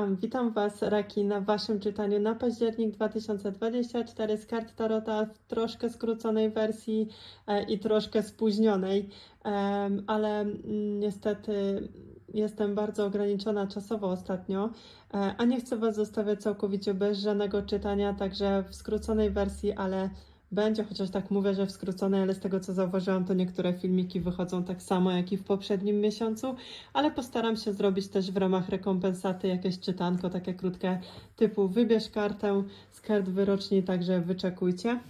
Witam, witam Was, Raki, na Waszym czytaniu na październik 2024 z kart Tarota w troszkę skróconej wersji e, i troszkę spóźnionej, ale mm, niestety jestem bardzo ograniczona czasowo ostatnio, e, a nie chcę Was zostawiać całkowicie bez żadnego czytania, także w skróconej wersji, ale będzie, chociaż tak mówię, że w ale z tego co zauważyłam, to niektóre filmiki wychodzą tak samo jak i w poprzednim miesiącu ale postaram się zrobić też w ramach rekompensaty jakieś czytanko takie krótkie typu wybierz kartę z kart wyroczni, także wyczekujcie.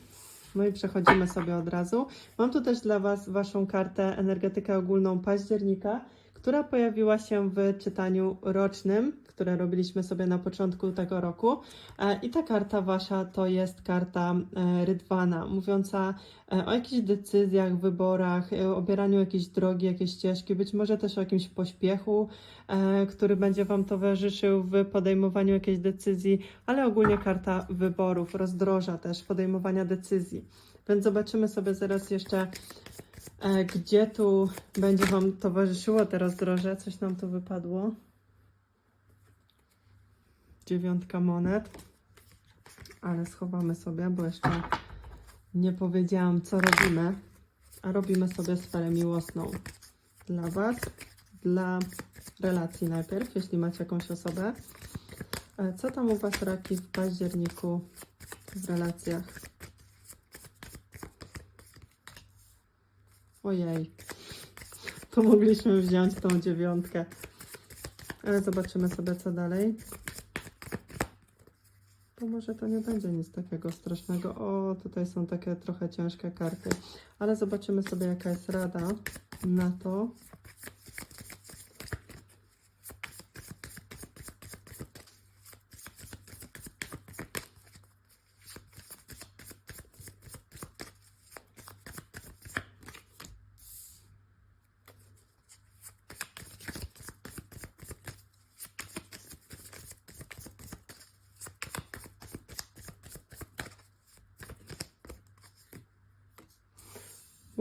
No i przechodzimy sobie od razu. Mam tu też dla Was Waszą kartę energetykę ogólną października, która pojawiła się w czytaniu rocznym, które robiliśmy sobie na początku tego roku. E, I ta karta Wasza to jest karta e, Rydwana, mówiąca e, o jakichś decyzjach, wyborach, obieraniu jakiejś drogi, jakiejś ścieżki, być może też o jakimś pośpiechu, który będzie Wam towarzyszył w podejmowaniu jakiejś decyzji, ale ogólnie karta wyborów, rozdroża też, podejmowania decyzji. Więc zobaczymy sobie zaraz jeszcze, gdzie tu będzie Wam towarzyszyło te rozdroże. Coś nam tu wypadło. Dziewiątka monet. Ale schowamy sobie, bo jeszcze nie powiedziałam, co robimy. A robimy sobie sferę miłosną dla Was, dla relacji najpierw, jeśli macie jakąś osobę. E, Co tam u Was raki w październiku w relacjach? Ojej, to mogliśmy wziąć tą dziewiątkę. Ale zobaczymy sobie, co dalej. Może to nie będzie nic takiego strasznego. O, tutaj są takie trochę ciężkie karty. Ale zobaczymy sobie, jaka jest rada na to.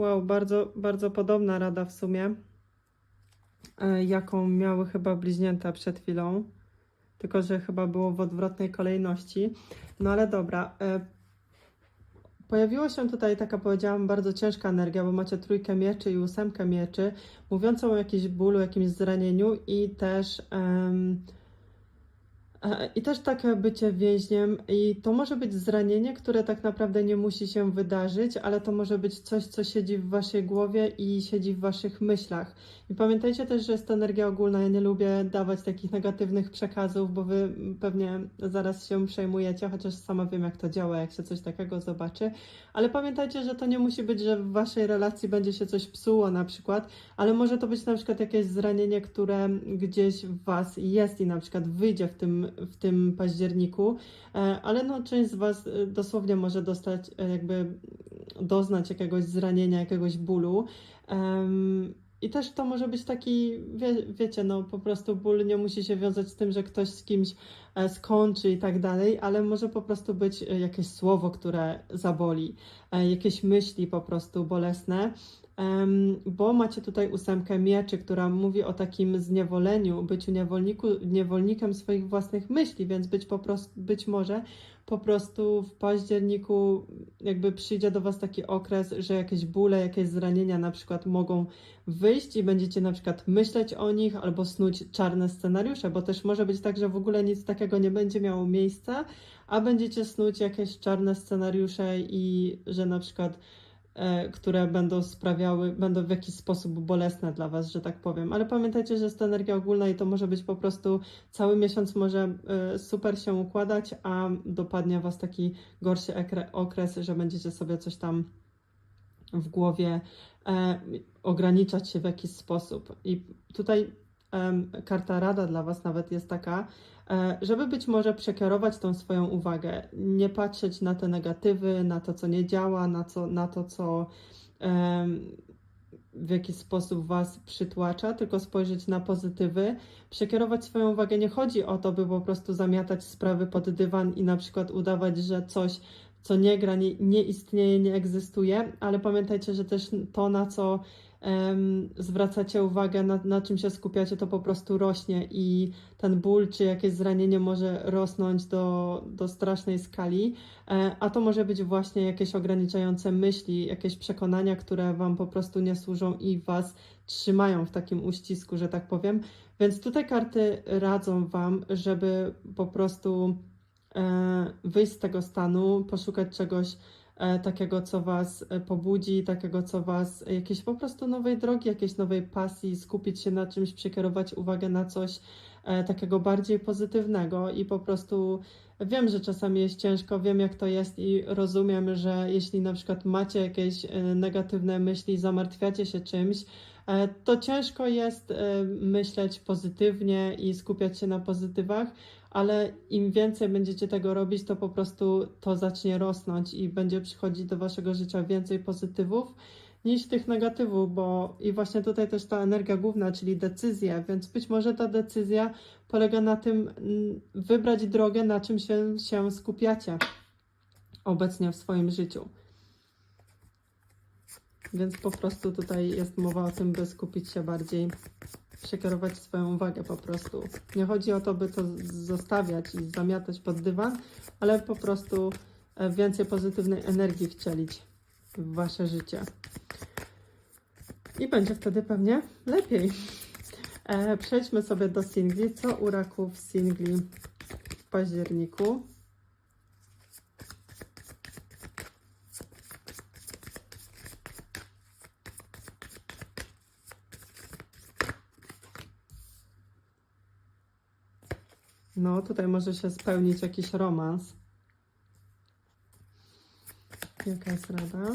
Wow, bardzo, bardzo podobna rada w sumie, e, jaką miały chyba bliźnięta przed chwilą. Tylko, że chyba było w odwrotnej kolejności. No ale dobra. e, Pojawiła się tutaj taka, powiedziałam, bardzo ciężka energia, bo macie trójkę mieczy i ósemkę mieczy, mówiącą o jakimś bólu, jakimś zranieniu i też. E, I też takie bycie więźniem, i to może być zranienie, które tak naprawdę nie musi się wydarzyć, ale to może być coś, co siedzi w waszej głowie i siedzi w waszych myślach. I pamiętajcie też, że jest to energia ogólna. Ja nie lubię dawać takich negatywnych przekazów, bo wy pewnie zaraz się przejmujecie, chociaż sama wiem, jak to działa, jak się coś takiego zobaczy. Ale pamiętajcie, że to nie musi być, że w waszej relacji będzie się coś psuło na przykład, ale może to być na przykład jakieś zranienie, które gdzieś w was jest i na przykład wyjdzie w tym, w tym październiku, e, ale no część z was e, dosłownie może dostać, e, jakby doznać jakiegoś zranienia, jakiegoś bólu. I też to może być taki, wie, wiecie, no po prostu ból nie musi się wiązać z tym, że ktoś z kimś skończy i tak dalej, ale może po prostu być jakieś słowo, które zaboli, jakieś myśli po prostu bolesne. Bo macie tutaj ósemkę mieczy, która mówi o takim zniewoleniu, byciu niewolniku, niewolnikiem swoich własnych myśli, więc być, po prostu, być może po prostu w październiku jakby przyjdzie do Was taki okres, że jakieś bóle, jakieś zranienia na przykład mogą wyjść i będziecie na przykład myśleć o nich albo snuć czarne scenariusze, bo też może być tak, że w ogóle nic takiego nie będzie miało miejsca, a będziecie snuć jakieś czarne scenariusze i że na przykład które będą sprawiały, będą w jakiś sposób bolesne dla Was, że tak powiem. Ale pamiętajcie, że jest to energia ogólna i to może być po prostu cały miesiąc może e, super się układać, a dopadnie Was taki gorszy okres, że będziecie sobie coś tam w głowie e, ograniczać się w jakiś sposób. I tutaj karta rada dla Was nawet jest taka, e, żeby być może przekierować tą swoją uwagę, nie patrzeć na te negatywy, na to, co nie działa, na, co, na to, co w jakiś sposób Was przytłacza, tylko spojrzeć na pozytywy, przekierować swoją uwagę. Nie chodzi o to, by po prostu zamiatać sprawy pod dywan i na przykład udawać, że coś co nie gra, nie, nie istnieje, nie egzystuje, ale pamiętajcie, że też to, na co em, zwracacie uwagę, na, na czym się skupiacie, to po prostu rośnie i ten ból czy jakieś zranienie może rosnąć do, do strasznej skali, e, a to może być właśnie jakieś ograniczające myśli, jakieś przekonania, które Wam po prostu nie służą i Was trzymają w takim uścisku, że tak powiem. Więc tutaj karty radzą Wam, żeby po prostu wyjść z tego stanu, poszukać czegoś e, takiego, co Was e, pobudzi, takiego, co Was, jakiejś po prostu nowej drogi, jakiejś nowej pasji, skupić się na czymś, przekierować uwagę na coś e, takiego bardziej pozytywnego i po prostu wiem, że czasami jest ciężko, wiem jak to jest i rozumiem, że jeśli na przykład macie jakieś e, negatywne myśli, zamartwiacie się czymś, e, to ciężko jest e, myśleć pozytywnie i skupiać się na pozytywach, ale im więcej będziecie tego robić, to po prostu to zacznie rosnąć i będzie przychodzić do waszego życia więcej pozytywów niż tych negatywów, bo i właśnie tutaj też ta energia główna, czyli decyzja, więc być może ta decyzja polega na tym mm, wybrać drogę, na czym się, się skupiacie obecnie w swoim życiu. Więc po prostu tutaj jest mowa o tym, by skupić się bardziej, przekierować swoją uwagę po prostu. Nie chodzi o to, by to zostawiać i zamiatać pod dywan, ale po prostu e, więcej pozytywnej energii wcielić w wasze życie. I będzie wtedy pewnie lepiej. E, przejdźmy sobie do singli. Co u raków singli w październiku? No, tutaj może się spełnić jakiś romans. Jaka jest rada?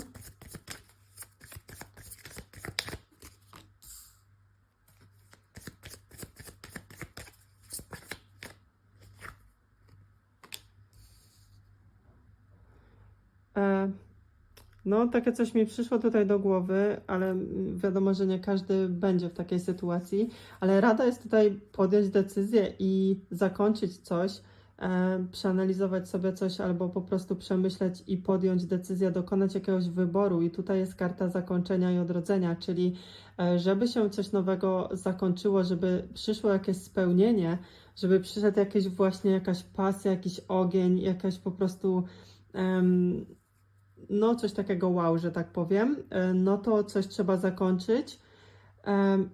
E, No, takie coś mi przyszło tutaj do głowy, ale wiadomo, że nie każdy będzie w takiej sytuacji. Ale rada jest tutaj podjąć decyzję i zakończyć coś, e, przeanalizować sobie coś albo po prostu przemyśleć i podjąć decyzję, dokonać jakiegoś wyboru. I tutaj jest karta zakończenia i odrodzenia, czyli e, żeby się coś nowego zakończyło, żeby przyszło jakieś spełnienie, żeby przyszedł jakieś właśnie jakaś pasja, jakiś ogień, jakaś po prostu. No coś takiego wow, że tak powiem, e, no to coś trzeba zakończyć. Em,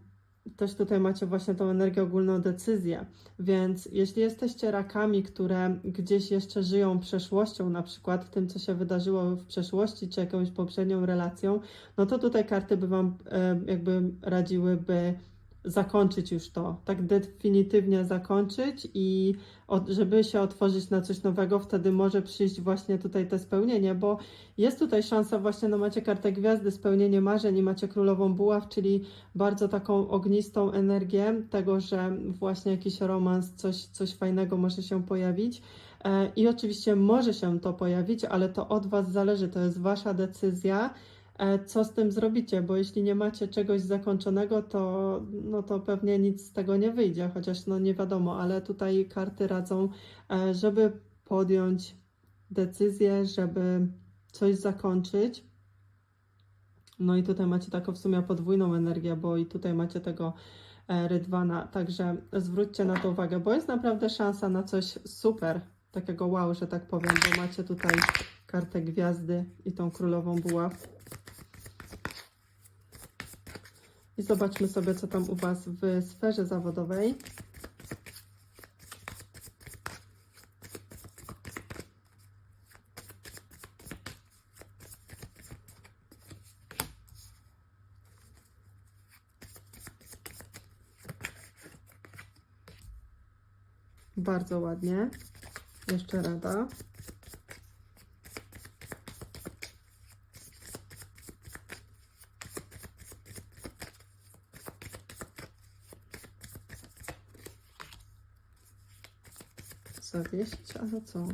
Też tutaj macie właśnie tą energię ogólną decyzję, więc jeśli jesteście rakami, które gdzieś jeszcze żyją przeszłością, na przykład tym, co się wydarzyło w przeszłości, czy jakąś poprzednią relacją, no to tutaj karty by Wam e, jakby radziły, by zakończyć już to, tak definitywnie zakończyć i od, żeby się otworzyć na coś nowego, wtedy może przyjść właśnie tutaj to spełnienie, bo jest tutaj szansa właśnie, no macie kartę gwiazdy, spełnienie marzeń i macie królową buław, czyli bardzo taką ognistą energię tego, że właśnie jakiś romans, coś, coś fajnego może się pojawić. E, I oczywiście może się to pojawić, ale to od Was zależy, to jest Wasza decyzja, co z tym zrobicie, bo jeśli nie macie czegoś zakończonego, to, no to pewnie nic z tego nie wyjdzie, chociaż no nie wiadomo, ale tutaj karty radzą, e, żeby podjąć decyzję, żeby coś zakończyć. No i tutaj macie taką w sumie podwójną energię, bo i tutaj macie tego e, rydwana, także zwróćcie na to uwagę, bo jest naprawdę szansa na coś super, takiego wow, że tak powiem, bo macie tutaj kartę gwiazdy i tą królową buław. I zobaczmy sobie, co tam u Was w sferze zawodowej. Bardzo ładnie. Jeszcze rada. Zawieść, ale co?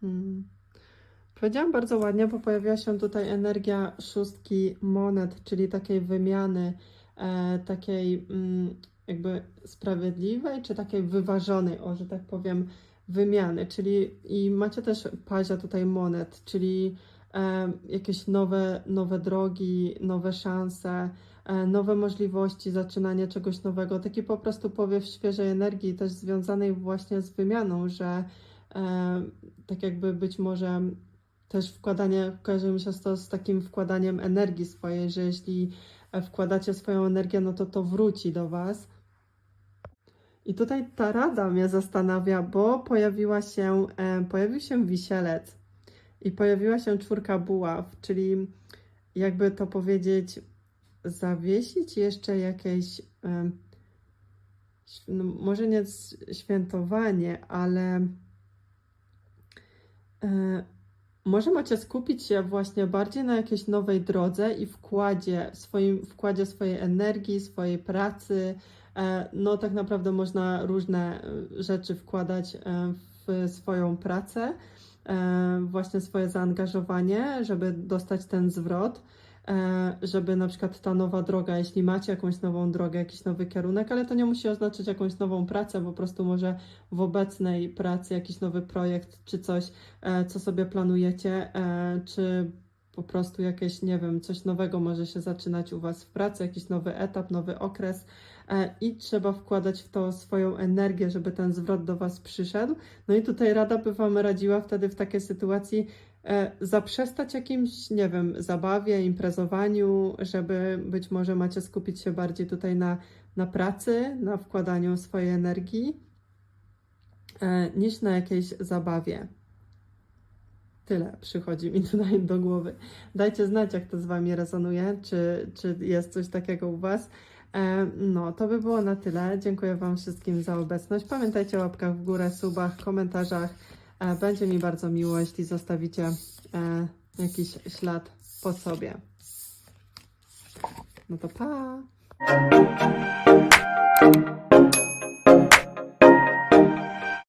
Hmm. Powiedziałam bardzo ładnie, bo pojawiła się tutaj energia szóstki monet, czyli takiej wymiany, e, takiej mm, jakby sprawiedliwej, czy takiej wyważonej, o, że tak powiem, wymiany, czyli i macie też pazia tutaj monet, czyli jakieś nowe, nowe drogi, nowe szanse, e, nowe możliwości, zaczynanie czegoś nowego, taki po prostu powiew świeżej energii, też związanej właśnie z wymianą, że e, tak jakby być może też wkładanie, kojarzy mi się to z takim wkładaniem energii swojej, że jeśli e, wkładacie swoją energię, no to to wróci do Was. I tutaj ta rada mnie zastanawia, bo pojawiła się, e, pojawił się wisielec i pojawiła się czwórka buław, czyli jakby to powiedzieć, zawiesić jeszcze jakieś, no, może nie świętowanie, ale e, może macie skupić się właśnie bardziej na jakiejś nowej drodze i wkładzie, swoim, wkładzie swojej energii, swojej pracy. E, No, tak naprawdę można różne e, rzeczy wkładać w swoją pracę, właśnie swoje zaangażowanie, żeby dostać ten zwrot, e, żeby na przykład ta nowa droga, jeśli macie jakąś nową drogę, jakiś nowy kierunek, ale to nie musi oznaczać jakąś nową pracę, po prostu może w obecnej pracy jakiś nowy projekt czy coś, e, co sobie planujecie, e, czy po prostu jakieś, nie wiem, coś nowego może się zaczynać u Was w pracy, jakiś nowy etap, nowy okres e, i trzeba wkładać w to swoją energię, żeby ten zwrot do Was przyszedł. No i tutaj rada by Wam radziła wtedy w takiej sytuacji e, zaprzestać jakimś, nie wiem, zabawie, imprezowaniu, żeby być może macie skupić się bardziej tutaj na, na pracy, na wkładaniu swojej energii, e, niż na jakiejś zabawie. Tyle przychodzi mi tutaj do głowy. Dajcie znać, jak to z Wami rezonuje, czy, czy jest coś takiego u Was. E, No, to by było na tyle. Dziękuję Wam wszystkim za obecność. Pamiętajcie o łapkach w górę, subach, komentarzach. E, Będzie mi bardzo miło, jeśli zostawicie e, jakiś ślad po sobie. No to pa!